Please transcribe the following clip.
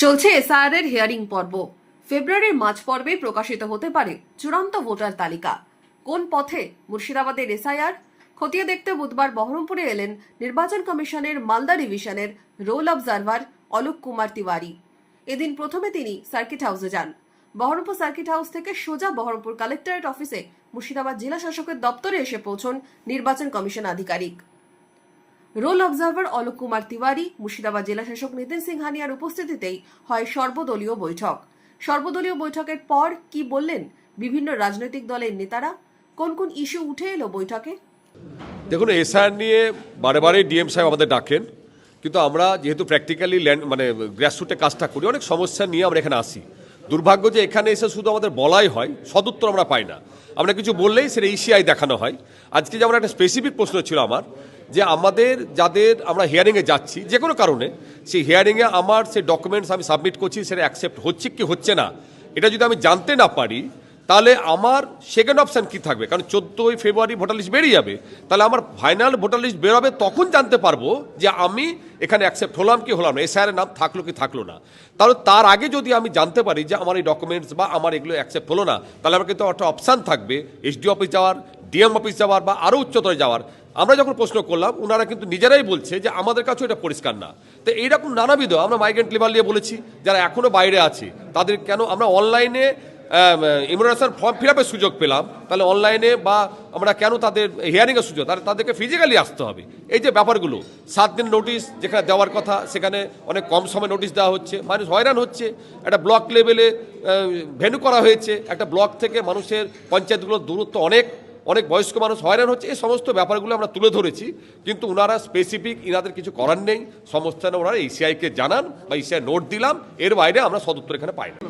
চলছে এসআর এর হিয়ারিং পর্ব। ফেব্রুয়ারির মাঝ পর্বে প্রকাশিত হতে পারে চূড়ান্ত ভোটার তালিকা। কোন পথে মুর্শিদাবাদের এসআইআর? খতিয়ে দেখতে বুধবার বহরমপুরে এলেন নির্বাচন কমিশনের মালদা ডিভিশনের রোল অবজারভার অলোক কুমার তিওয়ারি। এদিন প্রথমে তিনি সার্কিট হাউসে যান। বহরমপুর সার্কিট হাউস থেকে সোজা বহরমপুর কালেক্টরেট অফিসে মুর্শিদাবাদ জেলা শাসকের দপ্তরে এসে পৌঁছন নির্বাচন কমিশন আধিকারিক। রোল অবজারভার অলোক কুমার তিওয়ারি মুর্শিদাবাদ জেলা শাসক নিতিন সিংহানিয়ার উপস্থিতিতেই হয় সর্বদলীয় বৈঠক। সর্বদলীয় বৈঠকের পর কি বললেন বিভিন্ন রাজনৈতিক দলের নেতারা? কোন কোন ইস্যু উঠে এলো বৈঠকে? দেখুন, এসআর নিয়ে বারে বারে ডিএম সাহেব আমাদের ডাকেন, কিন্তু আমরা যেহেতু প্র্যাকটিক্যালি ল্যান্ড মানে গ্রাসরুটে কাজটা করি, অনেক সমস্যা নিয়ে আমরা এখানে আসি। দুর্ভাগ্য যে এখানে এসে শুধু আমাদের বলাই হয়, সদুত্তর আমরা পাই না। আমরা কিছু বললেই সেটা ইসিআই দেখানো হয়। আজকে যেমন একটা স্পেসিফিক প্রশ্ন ছিল আমার, যে আমাদের যাদের আমরা হিয়ারিংয়ে যাচ্ছি, যে কোনো কারণে, সেই হিয়ারিংয়ে আমার সেই ডকুমেন্টস আমি সাবমিট করছি, সেটা অ্যাকসেপ্ট হচ্ছে কি হচ্ছে না, এটা যদি আমি জানতে না পারি, তাহলে আমার সেকেন্ড অপশান কি থাকবে? কারণ চোদ্দোই ফেব্রুয়ারি ভোটার লিস্ট বেরিয়ে যাবে। তাহলে আমার ফাইনাল ভোটার লিস্ট বেরোবে, তখন জানতে পারব যে আমি এখানে অ্যাকসেপ্ট হলাম কি হলাম না? এসআইয়ের নাম থাকল কি থাকল না? তাহলে তার আগে যদি আমি জানতে পারি যে আমার এই ডকুমেন্টস বা আমার এগুলো অ্যাকসেপ্ট হলো না, তাহলে আমার কিন্তু একটা অপশান থাকবে এসডি অফিস যাওয়ার ডিএম অফিস যাওয়ার বা আরও উচ্চতরে যাওয়ার। আমরা যখন প্রশ্ন করলাম ওনারা কিন্তু নিজেরাই বলছে যে আমাদের কাছেও এটা পরিষ্কার না। তো এইরকম নানাবিধ আমরা মাইগ্রেন্ট লেবার নিয়ে বলেছি, যারা এখনও বাইরে আছে, তাদের কেন আমরা অনলাইনে ইমিউনাইজেশন ফর্ম ফিল আপের সুযোগ পেলাম। তাহলে অনলাইনে বা আমরা কেন তাদের হিয়ারিংয়ের সুযোগ তাহলে তাদেরকে ফিজিক্যালি আসতে হবে। এই যে ব্যাপারগুলো, সাত দিন নোটিশ যেখানে দেওয়ার কথা, সেখানে অনেক কম সময় নোটিশ দেওয়া হচ্ছে। মানুষ হয়রান হচ্ছে। একটা ব্লক লেভেলে ভেনু করা হয়েছে। একটা ব্লক থেকে মানুষের পঞ্চায়েতগুলোর দূরত্ব অনেক অনেক বয়স্ক মানুষ হয়রান হচ্ছে। এই সমস্ত ব্যাপারগুলো আমরা তুলে ধরেছি। কিন্তু ওনারা স্পেসিফিক ইনাদের কিছু করার নেই। সমস্ত ওনারা ইসিআইকে জানান বা ইসিআই নোট দিলাম। এর বাইরে আমরা সদুত্তর এখানে পাই না।